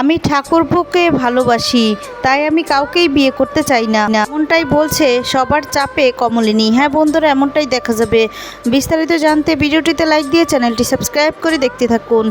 আমি ঠাকুরপুকে ভালোবাসি, তাই আমি কাউকেই বিয়ে করতে চাই না। এমনটাই বলছে সবার চাপে কমলিনী। হ্যাঁ বন্ধুরা, এমনটাই দেখা যাবে। বিস্তারিত জানতে ভিডিওটিতে লাইক দিয়ে চ্যানেলটি সাবস্ক্রাইব করে দেখতে থাকুন।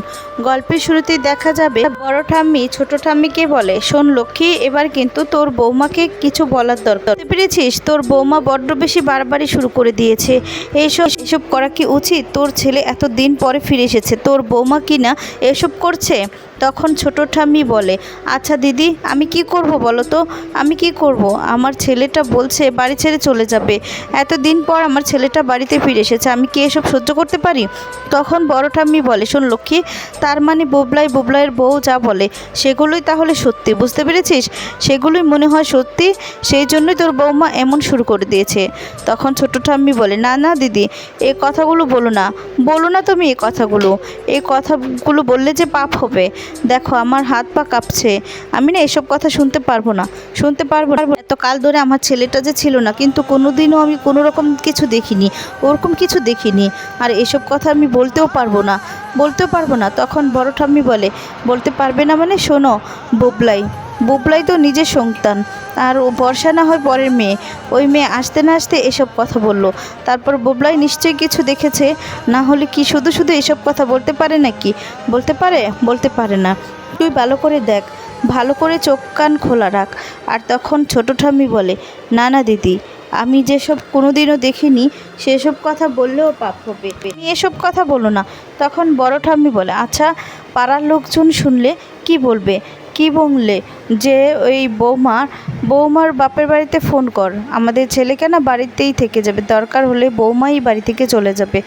গল্পের শুরুতেই দেখা যাবে, বড় ঠাম্মি ছোট ঠাম্মিকে বলে, শোন লক্ষ্মী, এবার কিন্তু তোর বৌমাকে কিছু বলার দরকার। পেরেছিস? তোর বৌমা বড্ড বেশি বারবারই শুরু করে দিয়েছে। এইসব, এসব করা কি উচিত? তোর ছেলে এত দিন পরে ফিরে এসেছে। তোর বৌমা কি না এসব করছে? তখন ছোট ঠাম্মি বলে আচ্ছা দিদি, আমি কি করব বলো তো? আমি কি করব? আমার ছেলেটা বলছে বাড়ি ছেড়ে চলে যাবে। এত দিন পর আমার ছেলেটা বাড়িতে ফিরে এসেছে। আমি কি এসব সহ্য করতে পারি? তখন বড় ঠাম্মি বলে, শোন লক্ষ্মী, তার মানে বুবলাই বুবলাইয়ের বউ যা বলে, সেগুলোই তাহলে সত্যি, বুঝতে পেরেছিস? সেগুলোই মনে হয় সত্যি, সেই জন্যই তোর বৌমা এমন শুরু করে দিয়েছে। তখন ছোট ঠাম্মি বলে, না না দিদি, এ কথাগুলো বলো না। বলো না তুমি এ কথাগুলো। এই কথাগুলো বললে যে পাপ হবে। দেখো, আমার হাত পা কাঁপছে। আমি না এসব কথা শুনতে পারব না। শুনতে পারব না। এত কাল ধরে আমার ছেলেটা যে ছিল না, কিন্তু কোনোদিনও আমি কোনো রকম কিছু দেখিনি, ওরকম কিছু দেখিনি। আর এসব কথা আমি বলতেও পারব না। বলতেও পারব না। তখন বড় ঠাম্মি বলে, বলতে পারবে না মানে শোনো, বুবলাই। বুবলাই তো নিজের সন্তান। আর ও বর্ষা না হয় পরের মেয়ে। ওই মেয়ে আসতে না আসতে এসব কথা বলল। তারপর বুবলাই নিশ্চয়ই কিছু দেখেছে। না হলে কি শুধু শুধু এসব কথা বলতে পারে নাকি? বলতে পারে? বলতে পারে না। তুই ভালো করে দেখ। ভালো করে চোখ কান খোলা রাখ। আর তখন ছোট ঠাম্মি বলে, না না দিদি, আমি যেসব কোনোদিনও দেখিনি, সেসব কথা বললেও পাপ হবে। তুমি এসব কথা বলো না। তখন বড় ঠাম্মি বলে আচ্ছা পাড়ার লোকজন শুনলে কি বলবে? কি বললে? যে ওই বৌমা, বৌমার বাপের বাড়িতে ফোন কর। আমাদের ছেলেকে না বাড়িতেই থেকে যাবে? দরকার হলে বৌমাই বাড়ি থেকে চলে যাবে।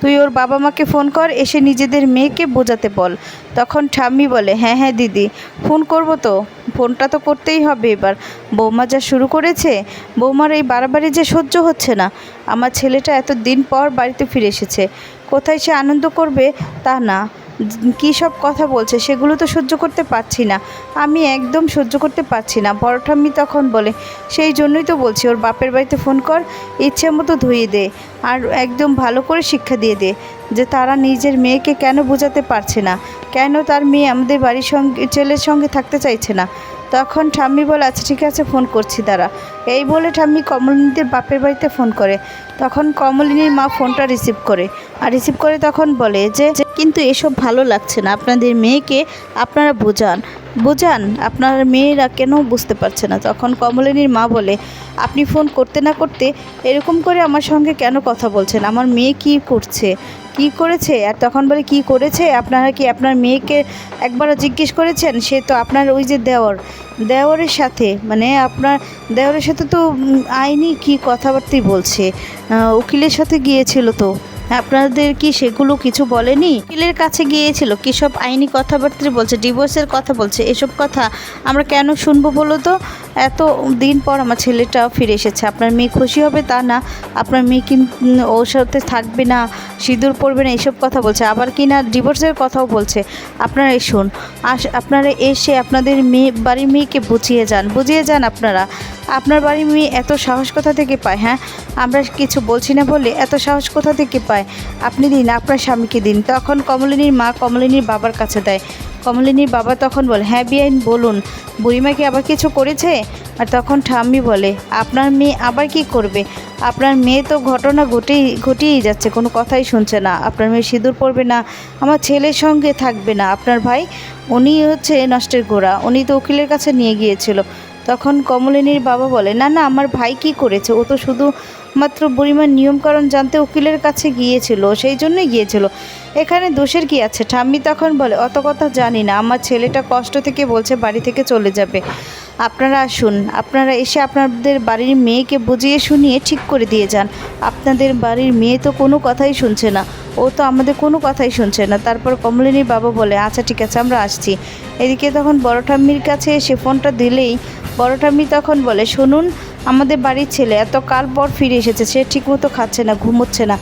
তুই ওর বাবা মাকে ফোন কর, এসে নিজেদের মেয়েকে বোঝাতে বল। তখন ঠাম্মি বলে হ্যাঁ হ্যাঁ দিদি ফোন করব তো। ফোনটা তো করতেই হবে এবার। বৌমা যা শুরু করেছে, বৌমার এই বাড়াবাড়ি যে সহ্য হচ্ছে না। আমার ছেলেটা এত দিন পর বাড়িতে ফিরে এসেছে। কোথায় সে আনন্দ করবে তা না। কী সব কথা বলছে? সেগুলো তো সহ্য করতে পারছি না। আমি একদম সহ্য করতে পারছি না। বড় তখন বলে, সেই জন্যই তো বলছি, ওর বাপের বাড়িতে ফোন কর, ইচ্ছে মতো ধুয়ে দে আর একদম ভালো করে শিক্ষা দিয়ে দে, যে তারা নিজের মেয়েকে কেন বোঝাতে পারছে না? কেন তার মেয়ে আমাদের বাড়ির সঙ্গে, ছেলের সঙ্গে থাকতে চাইছে না? তখন ঠাম্মি বলে আচ্ছা ঠিক আছে, ফোন করছি, দাঁড়া। এই বলে ঠাম্মি কমলিনীদের বাপের বাড়িতে ফোন করে। তখন কমলিনীর মা ফোনটা রিসিভ করে। আর রিসিভ করে তখন বলে যে, কিন্তু এসব ভালো লাগছে না। আপনাদের মেয়েকে আপনারা বোঝান। বোঝান, আপনার মেয়েরা কেন বুঝতে পারছে না? তখন কমলিনীর মা বলে, আপনি ফোন করতে না করতে এরকম করে আমার সঙ্গে কেন কথা বলছেন? আমার মেয়ে কি করছে? কি করেছে? আর তখন বলে, কি করেছে? আপনারা কি আপনার মেয়েকে একবারও জিজ্ঞেস করেছেন? সে তো আপনার ওই যে দেওর, দেওরের সাথে মানে আপনার, দেওরের সাথে তো আইনি কি কথাবার্তাই বলছে? উকিলের সাথে গিয়েছিল তো। আপনাদের কি সেগুলো কিছু বলেনি? উকিলের কাছে গিয়েছিল কি সব আইনি কথাবার্তা বলছে ডিভোর্সের কথা বলছে, এসব কথা আমরা কেন শুনব বলো তো? এত দিন পর আমার ছেলেটা ফিরে এসেছে। আপনার মেয়ে খুশি হবে তা না। আপনার মেয়ে কিন্তু ওর সাথে থাকবে না, সিঁদুর পড়বে না, এসব কথা বলছে। আবার কি না ডিভোর্সের কথাও বলছে। আপনারা শুন আস, আপনারা এসে আপনাদের মেয়ে, বাড়ির মেয়েকে বুঝিয়ে যান। বুঝিয়ে যান আপনারা। আপনার বাড়ির মেয়ে এত সাহস কোথা থেকে পায় হ্যাঁ? আমরা কিছু বলছি না বলে এত সাহস কোথা থেকে পায়? আপনি দিন, আপনার স্বামীকে দিন। তখন কমলিনীর মা কমলিনীর বাবার কাছে দেয়। কমলিনীর বাবা তখন বলে হ্যাঁ বিআইন বলুন। বুড়িমা কি আবার কিছু করেছে? আর তখন ঠাম্মি বলে, আপনার মেয়ে আবার কি করবে? আপনার মেয়ে তো ঘটনা ঘটেই, ঘটিয়েই যাচ্ছে, কোনো কথাই শুনছে না। আপনার মেয়ে সিঁদুর পড়বে না, আমার ছেলের সঙ্গে থাকবে না। আপনার ভাই, উনি হচ্ছে নষ্টের গোড়া, উনি তো উকিলের কাছে নিয়ে গিয়েছিল। তখন কমলিনীর বাবা বলে, না না, আমার ভাই কি করেছে? ও তো শুধু মাত্র বুড়িমার নিয়মকানুন জানতে উকিলের কাছে গিয়েছিল, সেই জন্যই গিয়েছিল। এখানে দোষের কি আছে? ঠাম্মি তখন বলে, অত কথা জানি না, আমার ছেলেটা কষ্ট থেকে বলছে বাড়ি থেকে চলে যাবে। আপনারা আসুন, আপনারা এসে আপনাদের বাড়ির মেয়েকে বুঝিয়ে শুনিয়ে ঠিক করে দিয়ে যান। আপনাদের বাড়ির মেয়ে তো কোনো কথাই শুনছে না। ও তো আমাদের কোনো কথাই শুনছে না। তারপর কমলিনীর বাবা বলে আচ্ছা ঠিক আছে, আমরা আসছি। এদিকে তখন বড় ঠাম্মির কাছে এসে ফোনটা দিলেই বড় ঠাম্মি তখন বলে, শুনুন, আমাদের বাড়ির ছেলে এত কাল পর ফিরে এসেছে, সে ঠিকমতো খাচ্ছে না, ঘুমোচ্ছে না।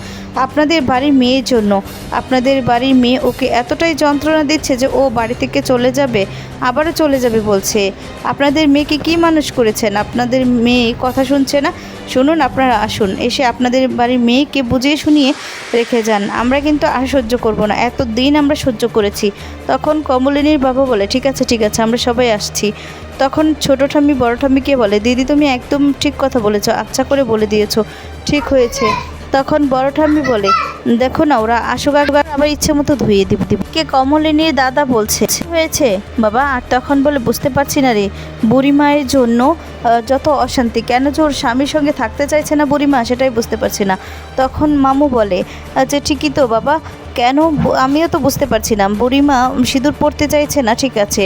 আপনাদের বাড়ির মেয়ের জন্য, আপনাদের বাড়ির মেয়ে ওকে এতটাই যন্ত্রণা দিচ্ছে যে ও বাড়ি থেকে চলে যাবে, আবারও চলে যাবে বলছে। আপনাদের মেয়েকে কি মানুষ করেছেন? আপনাদের মেয়ে কথা শুনছে না? শুনুন, আপনারা আসুন। এসে আপনাদের বাড়ির মেয়েকে বুঝিয়ে শুনিয়ে রেখে যান। আমরা কিন্তু আর সহ্য করব না। এত দিন আমরা সহ্য করেছি। তখন কমলিনীর বাবা বলে, ঠিক আছে ঠিক আছে, আমরা সবাই আসছি। তখন ছোটো ঠাম্মি, বড় ঠাম্মিকে বলে, দিদি, তুমি একদম ঠিক কথা বলেছ। আচ্ছা করে বলে দিয়েছ। ঠিক হয়েছে। তখন বড় ঠাম্মি বলে, দেখো না, ওরা আসুক একবার, আবার ইচ্ছে মতো ধুয়ে দিব দিব। কে কমলিনীর দাদা বলছে হয়েছে? বাবা, আর তখন বলে, বুঝতে পারছি না রে বুড়ি মায়ের জন্য যত অশান্তি, কেন যে ওর স্বামীর সঙ্গে থাকতে চাইছে না বুড়িমা, সেটাই বুঝতে পারছি না। তখন মামু বলে যে ঠিকই তো, বাবা, কেন আমিও তো বুঝতে পারছি না, বুড়িমা সিঁদুর পরতে চাইছে না, ঠিক আছে,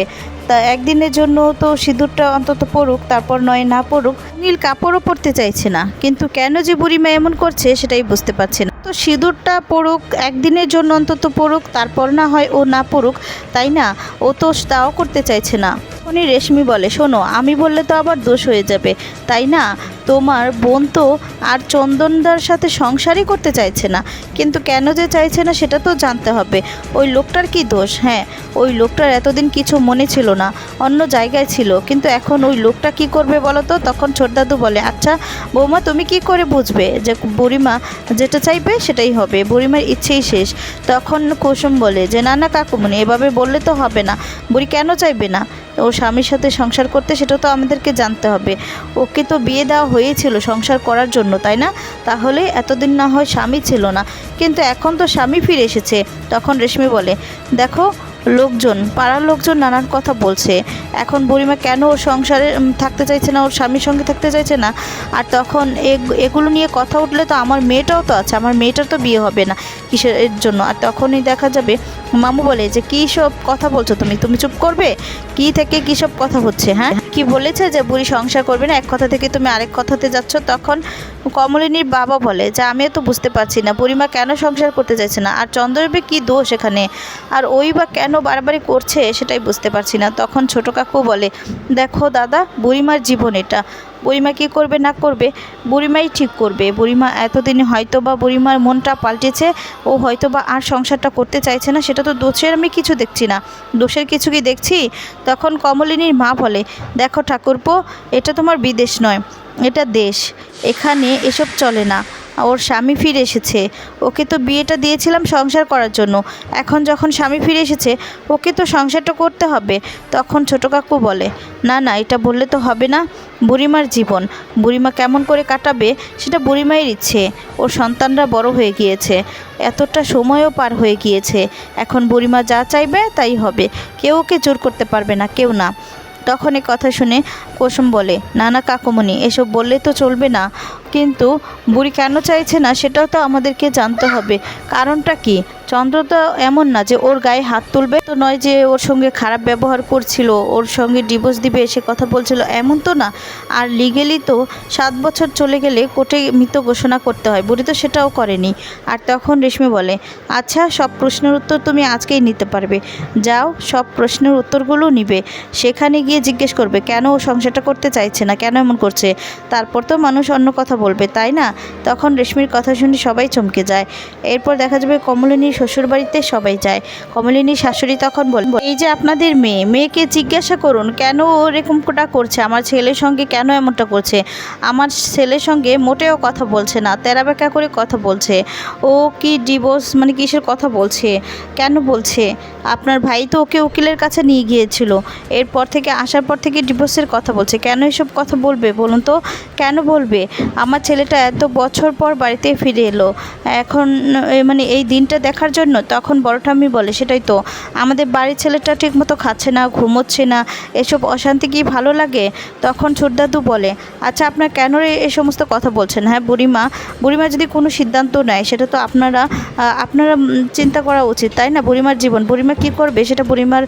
তা একদিনের জন্য তো সিঁদুরটা অন্তত পড়ুক, তারপর নয় না পড়ুক নীল কাপড়ও পরতে চাইছে না। কিন্তু কেন যে বুড়িমা এমন করছে সেটাই বুঝতে পারছে না। তো সিঁদুরটা পড়ুক একদিনের জন্য অন্তত পড়ুক তারপর না হয় ও না পড়ুক তাই না? ও তো তাও করতে চাইছে না। উনি রেশমি বলে, শোনো, আমি বললে তো আবার দোষ হয়ে যাবে, তাই না? তোমার বোন তো আর চন্দনদার সাথে সংসারই করতে চাইছে না, কিন্তু কেন যে চাইছে না সেটা তো জানতে হবে। ওই লোকটার কি দোষ? হ্যাঁ ওই লোকটার এতদিন কিছু মনে ছিল না, অন্য জায়গায় ছিল, কিন্তু এখন ওই লোকটা কি করবে বলো তো? তখন ছোটদাদু বলে আচ্ছা বৌমা, তুমি কি করে বুঝবে যে বুড়িমা যেটা চাইবে সেটাই হবে, বুড়িমার ইচ্ছেই শেষ। তখন কুসুম বলে, যে না না কাকুমনি এভাবে বললে তো হবে না, বুড়ি কেন চাইবে না? ও স্বামীর সাথে সংসার করতে, সেটা তো আমাদেরকে জানতে হবে। ওকে তো বিয়ে দেওয়া হয়েছিল সংসার করার জন্য, তাই না? তাহলে এতদিন না হয় স্বামী ছিল না। কিন্তু এখন তো স্বামী ফিরে এসেছে। তখন রেশমি বলে, দেখো, লোকজন, পাড়ার লোকজন নানান কথা বলছে। এখন বুড়িমা কেন ওর সংসারে থাকতে চাইছে না? ওর স্বামীর সঙ্গে থাকতে চাইছে না? আর তখন এগ- এগুলো নিয়ে কথা উঠলে তো আমার মেয়েটাও তো আছে, আমার মেয়েটার তো বিয়ে হবে না কিসের জন্য? আর তখনই দেখা যাবে, মামু বলে, যে কী সব কথা বলছো তুমি? তুমি চুপ করবে? কি থেকে কী সব কথা হচ্ছে হ্যাঁ? কি বলেছে যে বুড়ি সংসার করবে না? এক কথা থেকে তুমি আরেক কথাতে যাচ্ছ, তখন কমলিনীর বাবা বলে, যে, আমিও তো বুঝতে পারছি না, বুড়িমা কেন সংসার করতে চাইছে না? আর চন্দ্রবে কী দোষ এখানে? আর ওই বা কেন বারবারই করছে, সেটাই বুঝতে পারছি না। তখন ছোট কাকু বলে, দেখো দাদা, বুড়িমার জীবন এটা। বুড়িমা কী করবে না করবে? বুড়িমাই ঠিক করবে। বুড়িমা এতদিনে হয়তো বা বুড়িমার মনটা পাল্টেছে, ও হয়তো বা আর সংসারটা করতে চাইছে না, সেটা তো দোষের আমি কিছু দেখছি না। দোষের কিছু কি দেখছি? তখন কমলিনীর মা বলে, দেখো ঠাকুরপো, এটা তোমার বিদেশ নয়, এটা দেশ। এখানে এসব চলে না। ওর স্বামী ফিরে এসেছে। ওকে তো বিয়েটা দিয়েছিলাম সংসার করার জন্য। এখন যখন স্বামী ফিরে এসেছে, ওকে তো সংসারটা করতে হবে, তখন ছোটো কাকু বলে, না না, এটা বললে তো হবে না। বুড়িমার জীবন, বুড়িমা কেমন করে কাটাবে সেটা বুড়িমায়ের ইচ্ছে। ওর সন্তানরা বড় হয়ে গিয়েছে, এতটা সময়ও পার হয়ে গিয়েছে। এখন বুড়িমা যা চাইবে তাই হবে। কেউ ওকে জোর করতে পারবে না, কেউ না। তখন এই কথা শুনে কুসুম বলে, নানা কাকুমনি এসব বললে তো চলবে না। কিন্তু বুড়ি কেন চাইছে না, সেটাও তো আমাদেরকে জানতে হবে। কারণটা কি? চন্দ্র তো এমন না যে ওর গায়ে হাত তুলবে তো নয় যে ওর সঙ্গে খারাপ ব্যবহার করছিল, ওর সঙ্গে ডিভোর্স দিবে এসে কথা বলছিল, এমন তো না। আর লিগেলি তো সাত বছর চলে গেলে কোর্টে মৃত ঘোষণা করতে হয়, বুড়ি তো সেটাও করেনি। আর তখন রেশমি বলে আচ্ছা সব প্রশ্নের উত্তর তুমি আজকেই নিতে পারবে। যাও, সব প্রশ্নের উত্তরগুলো নিবে। সেখানে গিয়ে জিজ্ঞেস করবে, কেন ও সংসারটা করতে চাইছে না, কেন এমন করছে? তারপর তো মানুষ অন্য কথা বলবে, তাই না? তখন রেশমির কথা শুনে সবাই চমকে যায়। এরপর দেখা যাবে কমলিনীর শ্বশুরবাড়িতে সবাই যায়। কমলিনীর শাশুড়ি তখন বলে এই যে আপনাদের মেয়ে, মেয়েকে জিজ্ঞাসা করুন, কেন ও এরকমটা করছে? আমার ছেলের সঙ্গে কেন এমনটা করছে? আমার ছেলের সঙ্গে মোটেও কথা বলছে না, তেরাবেকা করে কথা বলছে। ও কি ডিভোর্স মানে কিসের কথা বলছে? কেন বলছে? আপনার ভাই তো ওকে উকিলের কাছে নিয়ে গিয়েছিল। এরপর থেকে, আসার পর থেকে ডিভোর্সের কথা বলছে। কেন এসব কথা বলবে বলুন তো? কেন বলবে? আমার ছেলেটা এত বছর পর বাড়িতে ফিরে এলো। এখন মানে এই দিনটা দেখার জন্য তখন বড় ঠাম্মি বলে, সেটাই তো, আমাদের বাড়ির ছেলেটা ঠিকমতো খাচ্ছে না, ঘুমোচ্ছে না, এসব অশান্তি কি ভালো লাগে? তখন ছোটদাদু বলে আচ্ছা আপনার কেন এই সমস্ত কথা বলছেন? হ্যাঁ বুড়িমা বুড়িমা যদি কোনো সিদ্ধান্ত নেয়, সেটা তো আপনারা আপনারা চিন্তা করা উচিত, তাই না? বুড়িমার জীবন, বুড়িমা কী করবে? সেটা বুড়িমার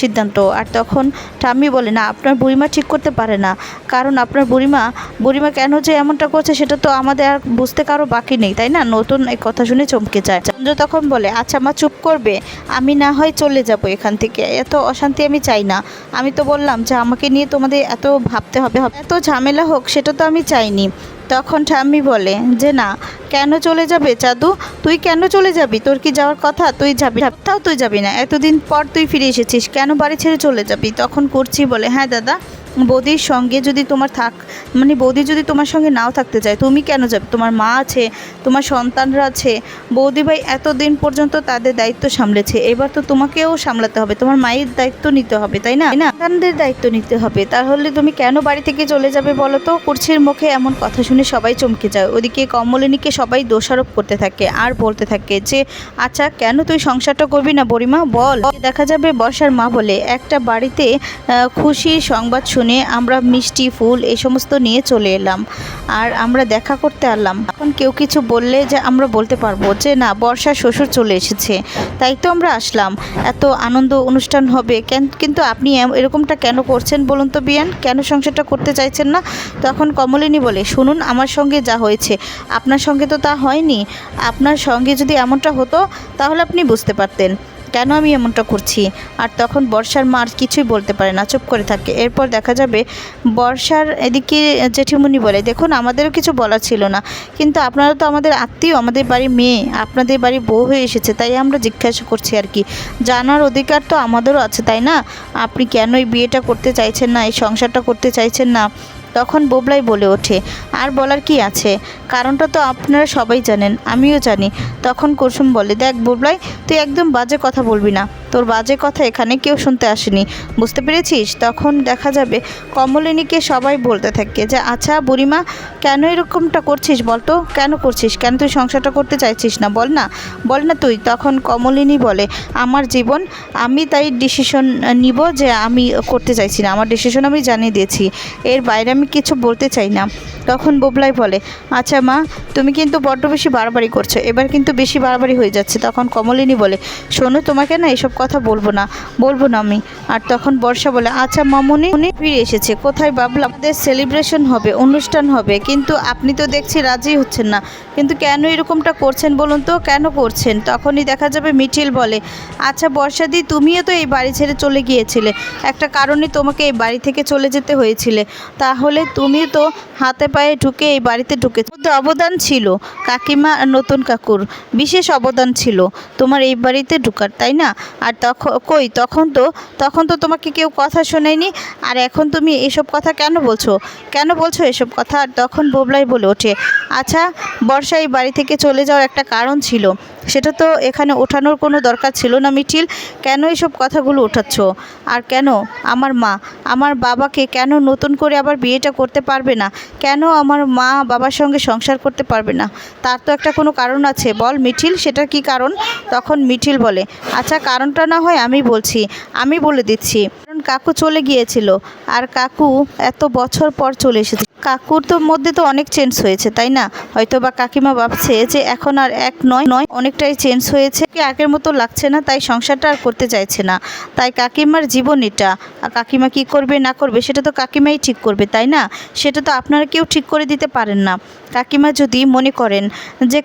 সিদ্ধান্ত। আর তখন ঠাম্মি বলে, না, আপনার বুড়িমা ঠিক করতে পারে না, কারণ আপনার বুড়িমা বুড়িমা কেন যে এমনটা করছে, সেটা তো আমাদের আর বুঝতে কারও বাকি নেই, তাই না? নতুন এই কথা শুনে চমকে যায়। চন্দ্র তখন বলে আচ্ছা মা, চুপ করবে, আমি না হয় চলে যাব এখান থেকে। এত অশান্তি আমি চাই না। আমি তো বললাম যে, আমাকে নিয়ে তোমাদের এত ভাবতে হবে এত ঝামেলা হোক, সেটা তো আমি চাইনি। তখন ঠাম্মি বলে, যে না, কেন চলে যাবে চাদু? তুই কেন চলে যাবি? তোর কি যাওয়ার কথা? তুই যাবি তাও তুই যাবি না। এতদিন পর তুই ফিরে এসেছিস, কেন বাড়ি ছেড়ে চলে যাবি? তখন করছি বলে হ্যাঁ দাদা বৌদির সঙ্গে যদি তোমার থাক মানে বৌদি যদি তোমার সঙ্গে নাও থাকতে চায়, তুমি কেন যাবে? তোমার মা আছে, তোমার সন্তানরা আছে, বৌদি ভাই এতদিন পর্যন্ত তাদের দায়িত্ব সামলেছে, এবার তো তোমাকেও সামলাতে হবে, তোমার মায়ের দায়িত্ব নিতে হবে, তাই না? সন্তানদের দায়িত্ব নিতে হবে, তাহলে তুমি কেন বাড়ি থেকে চলে যাবে বলো তো? কুর্ছির মুখে এমন কথা শুনে সবাই চমকে যায়, ওদিকে কমলিনীকে সবাই দোষারোপ করতে থাকে আর বলতে থাকে যে আচ্ছা কেন তুই সংসারটা করবি না বড়িমা? বল। দেখা যাবে বর্ষার মা বলে, একটা বাড়িতে খুশির সংবাদ শুনে আমরা মিষ্টি, ফুল এই সমস্ত নিয়ে চলে এলাম। আর আমরা দেখা করতে আনলাম এখন কেউ কিছু বললে যে আমরা বলতে পারব যে, না, বর্ষার শ্বশুর চলে এসেছে। তাই তো আমরা আসলাম। এত আনন্দ অনুষ্ঠান হবে। কেন, কিন্তু আপনি এরকমটা কেন করছেন বলুন তো বিয়ান? কেন সংসারটা করতে চাইছেন না? তখন কমলিনী বলে, শুনুন, আমার সঙ্গে যা হয়েছে। আপনার সঙ্গে তো তা হয়নি। আপনার সঙ্গে যদি এমনটা হতো, তাহলে আপনি বুঝতে পারতেন। কেন আমি এমনটা করছি? আর তখন বর্ষার মা আর কিছুই বলতে পারে না, চুপ করে থাকে। এরপর দেখা যাবে বর্ষার এদিকে জেঠিমুনি বলে, দেখুন, আমাদেরও কিছু বলার ছিল না। কিন্তু আপনারা তো আমাদের আত্মীয়, আমাদের বাড়ির মেয়ে, আপনাদের বাড়ি বউ হয়ে এসেছে, তাই আমরা জিজ্ঞাসা করছি আর কি। জানার অধিকার তো আমাদেরও আছে, তাই না? আপনি কেন এই বিয়েটা করতে চাইছেন না, এই সংসারটা করতে চাইছেন না? তখন বোবলাই বলে ওঠে, আর বলার কি আছে? কারণটা তো আপনারা সবাই জানেন, আমিও জানি। তখন কুসুম বলে, দেখ বোবলাই, তুই একদম বাজে কথা বলবি না। তোর বাজে কথা এখানে কেউ শুনতে আসেনি। বুঝতে পেরেছিস? তখন দেখা যাবে কমলিনীকে সবাই বলতে থাকে যে আচ্ছা বুড়িমা, কেন এরকমটা করছিস বল তো কেন করছিস? কেন তুই সংসারটা করতে চাইছিস না? বল না বল না তুই। তখন কমলিনী বলে, আমার জীবন, আমি তাই ডিসিশন নিব যে আমি করতে চাইছি না। আমার ডিসিশন আমি জানিয়ে দিয়েছি। এর বাইরে আমি কিছু বলতে চাই না। তখন বোবলাই বলে আচ্ছা মা, তুমি কিন্তু বড্ড বেশি বাড়াবাড়ি করছ। এবার কিন্তু বেশি বাড়াবাড়ি হয়ে যাচ্ছে। তখন কমলিনী বলে, শোনো, তোমাকে না এসব বলব না বলব না আমি। আর তখন বর্ষা বলে আচ্ছা মামুনি উনি ফিরে এসেছে। কোথায় ভাবলাম? আমাদের সেলিব্রেশন হবে, অনুষ্ঠান হবে। কিন্তু আপনি তো দেখছি রাজি হচ্ছেন না। কিন্তু কেন এরকমটা করছেন বলুন তো? কেন করছেন? তখনই দেখা যাবে মিঠিল বলে আচ্ছা বর্ষাদি, তুমিও তো এই বাড়ি ছেড়ে চলে গিয়েছিলে। একটা কারণে তোমাকে এই বাড়ি থেকে চলে যেতে হয়েছিলে। তাহলে তুমি তো হাতে পায়ে ঢুকে এই বাড়িতে ঢুকে অবদান ছিল, কাকিমা আর নতুন কাকুর। বিশেষ অবদান ছিল তোমার এই বাড়িতে ঢুকার, তাই না? আর তখন কই? তখন তো তখন তো তোমাকে কেউ কথা শোনায়নি। আর এখন তুমি এসব কথা কেন বলছো? কেন বলছো এসব কথা? আর তখন বোবলাই বলে ওঠে আচ্ছা বর্ষা এই বাড়ি থেকে চলে যাওয়ার একটা কারণ ছিল। সেটা তো এখানে ওঠানোর কোনো দরকার ছিল না, মিঠিল। কেন এসব কথাগুলো ওঠাচ্ছ আর কেন আমার মা? আমার বাবাকে কেন নতুন করে আবার বিয়েটা করতে পারবে না? কেন আমার মা বাবার সঙ্গে সংসার করতে পারবে না? তার তো একটা কোনো কারণ আছে। বল মিঠিল সেটা কি কারণ? তখন মিঠিল বলে আচ্ছা কারণটা না হয় আমি বলছি। আমি বলে দিচ্ছি। কাকু চলে গিয়েছিল। আর কাকু এত বছর পর চলে এসেছে। কাকুর তো মধ্যে তো অনেক চেঞ্জ হয়েছে, তাই না? হয়তো বা কাকিমা ভাবছে যে এখন আর এক নয় নয় অনেকটাই চেঞ্জ হয়েছে। আগের মতো লাগছে না, তাই সংসারটা আর করতে চাইছে না। তাই কাকিমার জীবন এটা। আর কাকিমা কি করবে, না করবে, সেটা তো কাকিমাই ঠিক করবে, তাই না? সেটা তো আপনারা কেউ ঠিক করে দিতে পারেন না। কাকিমা যদি মনে করেন যে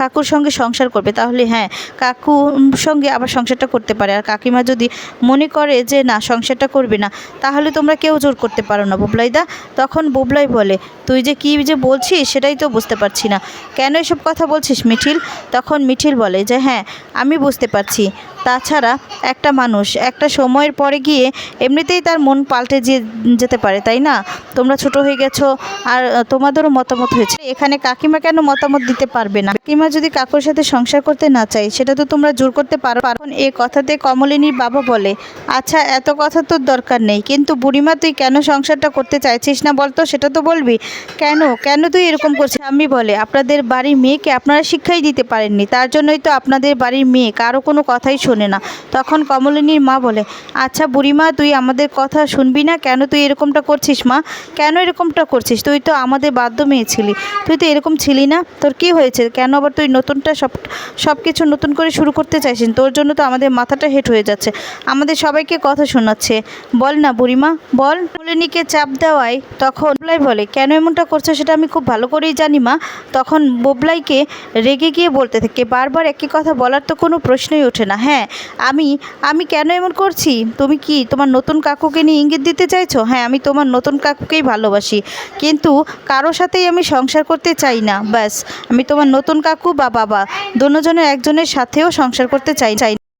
কাকুর সঙ্গে সংসার করবে, তাহলে হ্যাঁ কাকুর সঙ্গে আবার সংসারটা করতে পারে। আর কাকিমা যদি মনে করে যে না, সংসারটা করবে না, তাহলে তোমরা কেউ জোর করতে পারো না, বুবলাইদা। তখন বুবলাই বলে তুই যে কী যে বলছিস সেটাই তো বুঝতে পারছি না। কেন এসব কথা বলছিস মিঠিল? তখন মিঠিল বলে যে হ্যাঁ আমি বুঝতে পারছি। তাছাড়া একটা মানুষ একটা সময়ের পরে গিয়ে এমনিতেই তার মন পাল্টে যেতে পারে, তাই না? তোমরা ছোট হয়ে গেছো আর তোমাদেরও মতামত হয়েছে। এখানে কাকিমা কেন মতামত দিতে পারবে না? কাকিমা যদি কাকুর সাথে সংসার করতে না চাই সেটা তো তোমরা জোর করতে পারো। এখন এ কথাতে কমলিনীর বাবা বলে আচ্ছা এত কথা তোর দরকার নেই, কিন্তু বুড়িমা তুই কেন সংসারটা করতে চাইছিস না বলতো? সেটা তো বলবি? কেন? কেন তুই এরকম করছিস? আমি বলে, আপনাদের বাড়ির মেয়েকে আপনারা শিক্ষাই দিতে পারেননি, তার জন্যই তো আপনাদের বাড়ির মেয়ে, কারও কোনো কথাই শোনে শোনে না। তখন কমলিনীর মা বলে আচ্ছা বুড়িমা, তুই আমাদের কথা শুনবি না? কেন তুই এরকমটা করছিস মা? কেন এরকমটা করছিস? তুই তো আমাদের বাধ্য মেয়ে ছিলি। তুই তো এরকম ছিলি না? তোর কি হয়েছে? কেন আবার তুই নতুনটা সব সব কিছু নতুন করে শুরু করতে চাইছিস? তোর জন্য তো আমাদের মাথাটা হেট হয়ে যাচ্ছে। আমাদের সবাইকে কথা শোনাচ্ছে। বল না বুড়িমা, বল। কমলিনীকে চাপ দেওয়ায় তখন বোবলাই বলে, কেন এমনটা করছ সেটা আমি খুব ভালো করেই জানি মা। তখন বোবলাইকে রেগে গিয়ে বলতে থাকে, বারবার একই কথা বলার তো কোনো প্রশ্নই ওঠে না। হ্যাঁ আমি আমি কেন এমন করছি? তুমি কি তোমার নতুন কাকুকে নিয়ে ইঙ্গিত দিতে চাইছো? হ্যাঁ আমি তোমার নতুন কাকুকেই ভালোবাসি। কিন্তু কারও সাথেই আমি সংসার করতে চাই না, ব্যাস। আমি তোমার নতুন কাকু বা বাবা দুজনের একজনের সাথেও সংসার করতে চাই চাই।